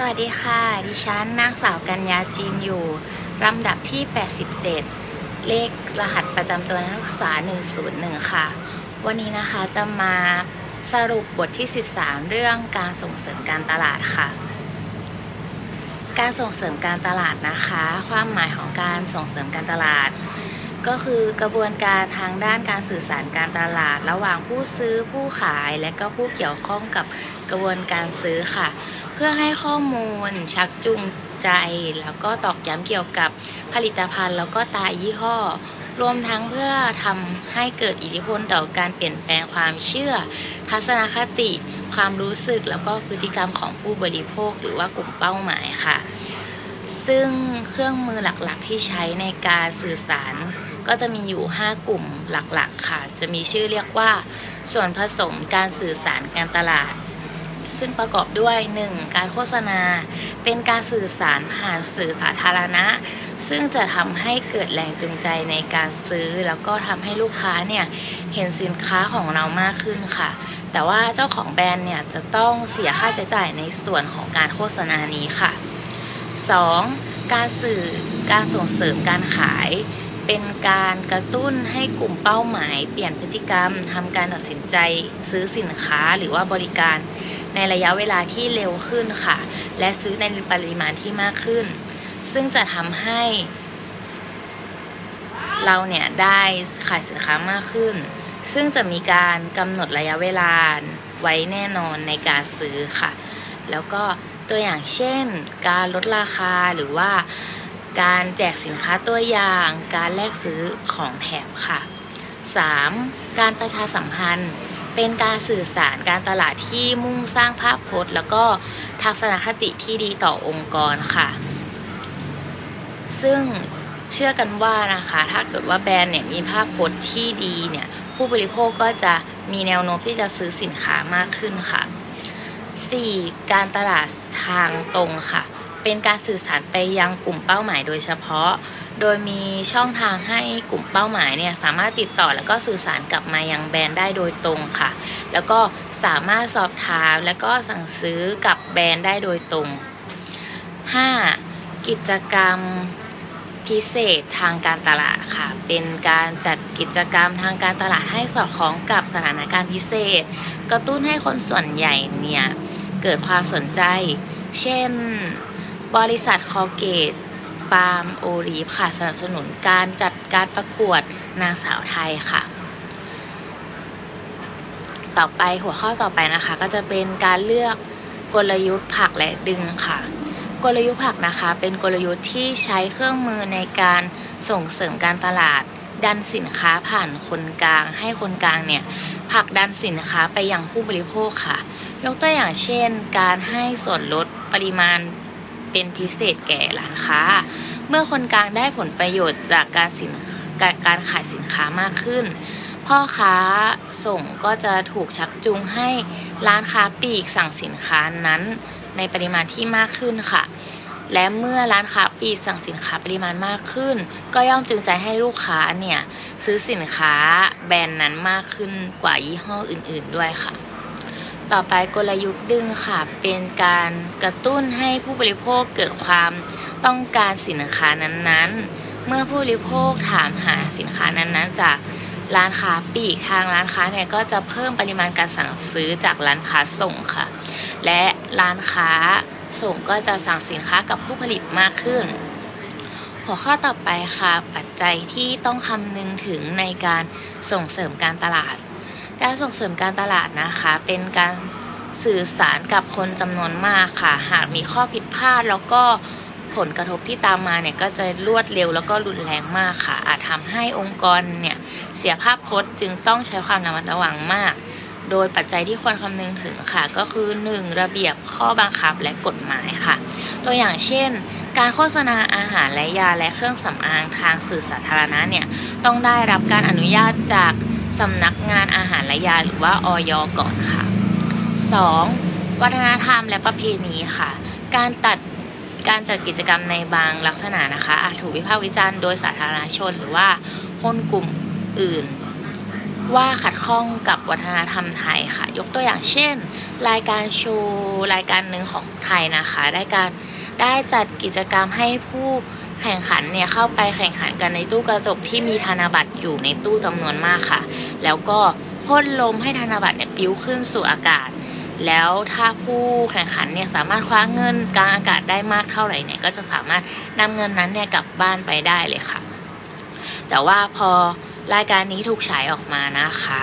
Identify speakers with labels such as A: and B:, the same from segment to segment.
A: สวัสดีค่ะ ดิฉันนางสาวกัญญาจีนอยู่ ลำดับที่ 87 เลขรหัสประจำตัวนักศึกษา 101 ค่ะ วันนี้นะคะจะมาสรุปบทที่ 13 เรื่องการส่งเสริมการตลาดค่ะ การส่งเสริมการตลาดนะคะ ความหมายของการส่งเสริมการตลาด ก็คือกระบวนการทางด้านการสื่อสารการตลาด ระหว่างผู้ซื้อผู้ขายและก็ผู้เกี่ยวข้องกับกระบวนการซื้อค่ะ เพื่อให้ข้อมูลชักจูงใจ แล้วก็ตอกย้ำเกี่ยวกับผลิตภัณฑ์ แล้วก็ตายี่ห้อ รวมทั้งเพื่อทำให้เกิดอิทธิพลต่อการเปลี่ยนแปลงความเชื่อ ทัศนคติ ความรู้สึกแล้วก็พฤติกรรมของผู้บริโภคหรือว่ากลุ่มเป้าหมายค่ะซึ่งเครื่องมือหลักๆที่ใช้ในการสื่อสาร ก็จะมีอยู่ 5 กลุ่มหลักๆ ค่ะ จะมีชื่อเรียกว่า ส่วนผสมการสื่อสารการตลาด ซึ่งประกอบด้วย 1. การโฆษณา เป็นการสื่อสารผ่านสื่อสาธารณะ ซึ่งจะทำให้เกิดแรงจูงใจในการซื้อ แล้วก็ทำให้ลูกค้าเนี่ยเห็นสินค้าของเรามากขึ้นค่ะ แต่ว่าเจ้าของแบรนด์เนี่ยจะต้องเสียค่าใช้จ่ายในส่วนของการโฆษณานี้ค่ะ 2. การสื่อการส่งเสริมการขาย เป็นการกระตุ้นให้กลุ่มเป้าหมาย เปลี่ยนพฤติกรรมทำการตัดสินใจซื้อสินค้าหรือว่าบริการ ในระยะเวลาที่เร็วขึ้นค่ะ และซื้อในปริมาณที่มากขึ้น ซึ่งจะทำให้ เราเนี่ยได้ขายสินค้ามากขึ้น ซึ่งจะมีการกำหนดระยะเวลาไว้แน่นอนในการซื้อค่ะ แล้วก็ตัวอย่างเช่น การลดราคาหรือว่า การแจกสินค้าตัวอย่าง การแลกซื้อของแถมค่ะ 3. การประชาสัมพันธ์ เป็นการสื่อสารการตลาดที่มุ่งสร้างภาพพจน์ แล้วก็ทัศนคติที่ดีต่อองค์กรค่ะ ซึ่งเชื่อกันว่านะคะ ถ้าเกิดว่าแบรนด์เนี่ยมีภาพพจน์ที่ดีเนี่ย ผู้บริโภคก็จะมีแนวโน้มที่จะซื้อสินค้ามากขึ้นค่ะ 4. การตลาดทางตรงค่ะ เป็นการสื่อสารไปยังกลุ่มเป้าหมายโดยเฉพาะ โดยมีช่องทางให้กลุ่มเป้าหมายเนี่ยสามารถติดต่อแล้วก็สื่อสารกลับมายังแบรนด์ได้โดยตรงค่ะ แล้วก็สามารถสอบถามแล้วก็สั่งซื้อกับแบรนด์ได้โดยตรง 5. กิจกรรมพิเศษทางการตลาดค่ะ เป็นการจัดกิจกรรมทางการตลาดให้สอดคล้องกับสถานการณ์พิเศษ กระตุ้นให้คนส่วนใหญ่เนี่ยเกิดความสนใจ เช่น บริษัทคอเกตปาล์มโอลีฟค่ะสนับสนุนการจัดการประกวดนางสาวไทยค่ะ ต่อไปหัวข้อต่อไปนะคะ ก็จะเป็นการเลือกกลยุทธ์ผลักและดึงค่ะ กลยุทธ์ผลักนะคะ เป็นกลยุทธ์ที่ใช้เครื่องมือในการส่งเสริมการตลาด ดันสินค้าผ่านคนกลาง ให้คนกลางเนี่ยผลักดันสินค้าไปยังผู้บริโภคค่ะ ยกตัวอย่างเช่น การให้ส่วนลดปริมาณ เป็นพิเศษแก่ร้านค้า เมื่อคนกลางได้ผลประโยชน์จากการสินการการขายสินค้ามากขึ้น พ่อค้าส่งก็จะถูกชักจูงให้ร้านค้าปลีกสั่งสินค้านั้นในปริมาณที่มากขึ้นค่ะ และเมื่อร้านค้าปลีกสั่งสินค้าปริมาณมากขึ้น ก็ย่อมจูงใจให้ลูกค้าเนี่ยซื้อสินค้าแบรนด์นั้นมากขึ้นกว่ายี่ห้ออื่น ๆด้วยค่ะ ต่อไปกลยุทธ์ดึงค่ะ เป็นการกระตุ้นให้ผู้บริโภคเกิดความต้องการสินค้านั้นๆ เมื่อผู้บริโภคถามหาสินค้านั้นๆ จากร้านค้าปลีกทางร้านค้าเนี่ยก็จะเพิ่มปริมาณการสั่งซื้อจากร้านค้าส่งค่ะ และร้านค้าส่งก็จะสั่งสินค้ากับผู้ผลิตมากขึ้น หัวข้อต่อไปค่ะ ปัจจัยที่ต้องคำนึงถึงในการส่งเสริมการตลาด การส่งเสริมการตลาดนะคะ เป็นการสื่อสารกับคนจำนวนมากค่ะ หากมีข้อผิดพลาดแล้วก็ผลกระทบที่ตามมาเนี่ยก็จะรวดเร็วแล้วก็รุนแรงมากค่ะ อาจทำให้องค์กรเนี่ยเสียภาพพจน์จึงต้องใช้ความระมัดระวังมาก โดยปัจจัยที่ควรคำนึงถึงค่ะ ก็คือ 1. ระเบียบข้อบังคับและกฎหมายค่ะ ตัวอย่างเช่น การโฆษณาอาหารและยาและเครื่องสำอางทางสื่อสาธารณะเนี่ยต้องได้รับการอนุญาตจาก สำนักงานอาหารและยาหรือว่าออยก่อนค่ะ 2. วัฒนธรรมและประเพณีค่ะ การตัดการจัดกิจกรรมในบางลักษณะนะคะ อาจถูกวิพากษ์วิจารณ์โดยสาธารณชนหรือว่าคนกลุ่มอื่น ว่าขัดข้องกับวัฒนธรรมไทยค่ะ ยกตัวอย่างเช่น รายการโชว์รายการหนึ่งของไทยนะคะ ได้การ ได้จัดกิจกรรมให้ผู้แข่งขันเนี่ยเข้าไปแข่งขันกันในตู้กระจกที่มีธนบัตรอยู่ในตู้จำนวนมากค่ะ แล้วก็พ่นลมให้ธนบัตรเนี่ยปิ้วขึ้นสู่อากาศ แล้วถ้าผู้แข่งขันเนี่ยสามารถคว้าเงินกลางอากาศได้มากเท่าไหร่เนี่ยก็จะสามารถนำเงินนั้นเนี่ยกลับบ้านไปได้เลยค่ะ แต่ว่าพอรายการนี้ถูกฉายออกมานะคะ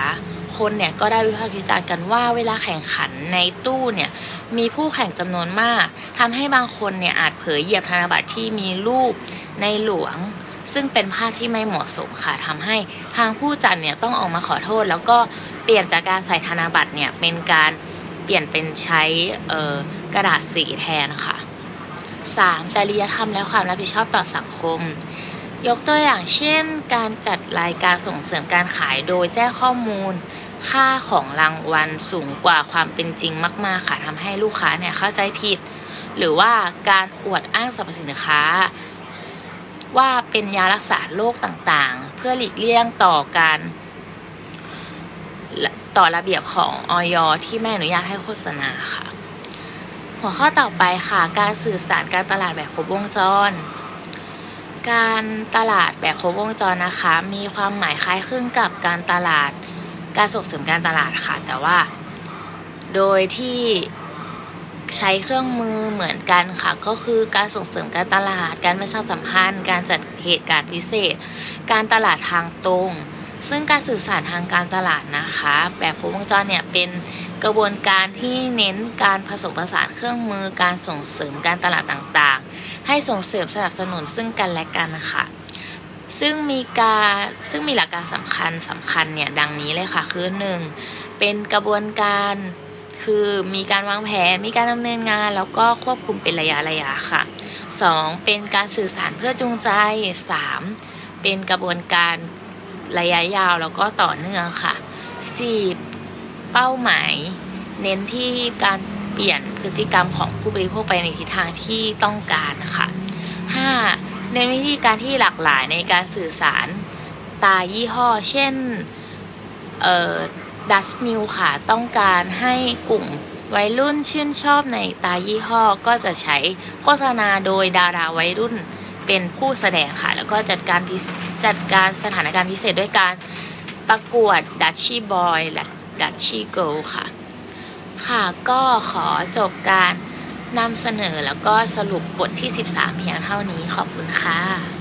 A: คนเนี่ยก็ได้วิพากษ์วิจารณ์กันว่าเวลาแข่งขันในตู้เนี่ยมีผู้แข่งจำนวนมากทำให้บางคนเนี่ยอาจเผยเหยียบธนบัตรที่มีรูปในหลวง ซึ่งเป็นภาพที่ไม่เหมาะสมค่ะทำให้ทางผู้จัดเนี่ยต้องออกมาขอโทษ แล้วก็เปลี่ยนจากการใส่ธนบัตรเนี่ยเป็นการเปลี่ยนเป็นใช้เกระดาษสีแทนค่ะ 3. จริยธรรมและความรับผิดชอบต่อสังคม ยกตัวอย่างเช่น การจัดรายการส่งเสริมการขายโดยแจ้งข้อมูล ค่าของรางวัลสูงกว่าความเป็นจริงมาก ๆ ค่ะทำให้ลูกค้าเนี่ยเข้าใจผิด หรือว่าการอวดอ้างสรรพสินค้า ว่าเป็นยารักษาโรคต่างๆ เพื่อหลีกเลี่ยงต่อการต่อระเบียบของออยที่ไม่อนุญาตให้โฆษณาค่ะ หัวข้อต่อไปค่ะ การสื่อสารการตลาดแบบครบวงจร การตลาดแบบครบวงจรนะคะ มีความหมายคล้ายคลึงกับการตลาดการส่งเสริมการตลาดค่ะ แต่ว่า โดยที่ใช้เครื่องมือเหมือนกันค่ะ ก็คือการส่งเสริมการตลาด การประชาสัมพันธ์ การจัดเหตุการณ์พิเศษ การตลาดทางตรง ซึ่งการสื่อสารทางการตลาดนะคะ แบบครบวงจรเนี่ยเป็น กระบวนการที่เน้นการผสมผสานเครื่องมือการส่งเสริมการตลาดต่างๆ ให้ส่งเสริมสนับสนุนซึ่งกันและกันนะคะซึ่งมีการซึ่งมีหลักการสำคัญสำคัญเนี่ยดังนี้เลยค่ะ คือหนึ่งเป็นกระบวนการคือมีการวางแผน มีการดำเนินงาน แล้วก็ควบคุมเป็นระยะระยะค่ะสองเป็นการสื่อสารเพื่อจูงใจสามเป็นกระบวนการระยะยาวแล้วก็ต่อเนื่องค่ะสี่ เป้าหมายเน้นที่การเปลี่ยนพฤติกรรมของผู้บริโภคไปในทิศทางที่ต้องการนะคะห้าเน้นวิธีการที่หลากหลายในการสื่อสารตายี่ห้อ เช่นเอ่อดัสมิลค่ะ ต้องการให้กลุ่มวัยรุ่นชื่นชอบในตายี่ห้อ ก็จะใช้โฆษณาโดยดาราวัยรุ่นเป็นผู้แสดงค่ะ แล้วก็จัดการจัดการสถานการณ์พิเศษด้วยการประกวดดัชชี่บอยและ ดัชชี่โกค่ะ ค่ะก็ขอจบการนำเสนอแล้วก็สรุปบทที่ 13 เพียงเท่านี้ขอบคุณค่ะ